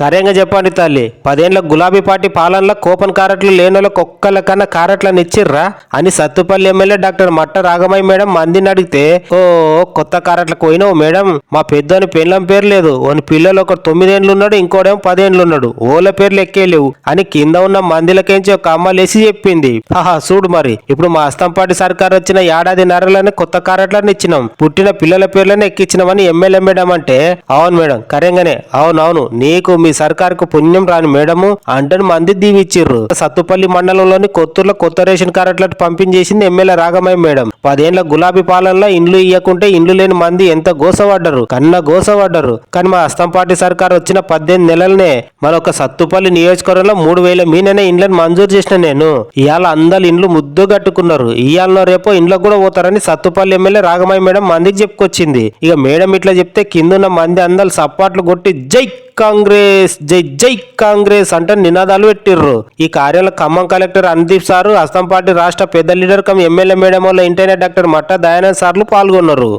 కరేంగా చెప్పండి తల్లి. పదేండ్ల గులాబీ పార్టీ పాలనలో కోపన్ కారట్లు లేనోళ్ళకి ఒక్కల కన్నా కారట్లను ఇచ్చిర్రా? అని సత్తుపల్లి ఎమ్మెల్యే డాక్టర్ మట్ట రాగమయ్య మేడం మందిని అడిగితే ఓ కొత్త కారట్లకు పోయినావు మేడం. మా పెద్దని పెళ్ళం పేరు లేదు. ఓని పిల్లలు ఒకటి తొమ్మిదేండ్లు ఉన్నాడు ఇంకోడేమో పదేండ్లు ఉన్నాడు ఓల పేర్లు ఎక్కేలేవు అని కింద ఉన్న మందిలకేంచి ఒక అమ్మ లేసి చెప్పింది. ఆహా చూడు మరి. ఇప్పుడు మా అస్తంపాటి సర్కార్ వచ్చిన ఏడాది నరలని కొత్త కారట్లను ఇచ్చినాం. పుట్టిన పిల్లల పేర్లను ఎక్కించినామని ఎమ్మెల్యే మేడం అంటే అవును మేడం కరెంగానే. అవునవును నీకు మీ సర్కార్కు పుణ్యం రాని మేడము అంటని మంది దీవిచ్చిర్రు సత్తుపల్లి మండలంలోని కొత్తూరులో కొత్త రేషన్ కార్డులను పంపించేసింది ఎమ్మెల్యే రాగమయ్య మేడం. పదేళ్ళ గులాబీ పాలనలో ఇండ్లు ఇయ్యకుంటే ఇండ్లు లేని మంది ఎంత గోసపడ్డరు. కన్న గోసపడ్డరు. కానీ మా అస్తంపాటి సర్కార్ వచ్చిన పద్దెనిమిది నెలలనే మరొక సత్తుపల్లి నియోజకవర్గంలో మూడు వేల మీననే ఇండ్లను మంజూరు చేసిన నేను. ఇవాళ అందరు ఇండ్లు ముద్దు కట్టుకున్నారు. ఇవాళ రేపో ఇండ్లకు కూడా పోతారని సత్తుపల్లి ఎమ్మెల్యే రాగమయ్య మేడం మందికి చెప్పుకొచ్చింది. ఇక మేడం ఇట్లా చెప్తే కిందున్న మంది అందరు సపాట్లు కొట్టి జై కాంగ్రెస్ జై జై కాంగ్రెస్ అంటే నినాదాలు పెట్టిర్రు. ఈ కార్యంలో ఖమ్మం కలెక్టర్ అనుదీప్ సారు అస్తంపాటి రాష్ట్ర పెద్ద లీడర్ కమ్ ఎమ్మెల్యే మేడం వల్ల ఇంటర్నెట్ డాక్టర్ మట్ట దయానంద్ సార్లు పాల్గొన్నారు.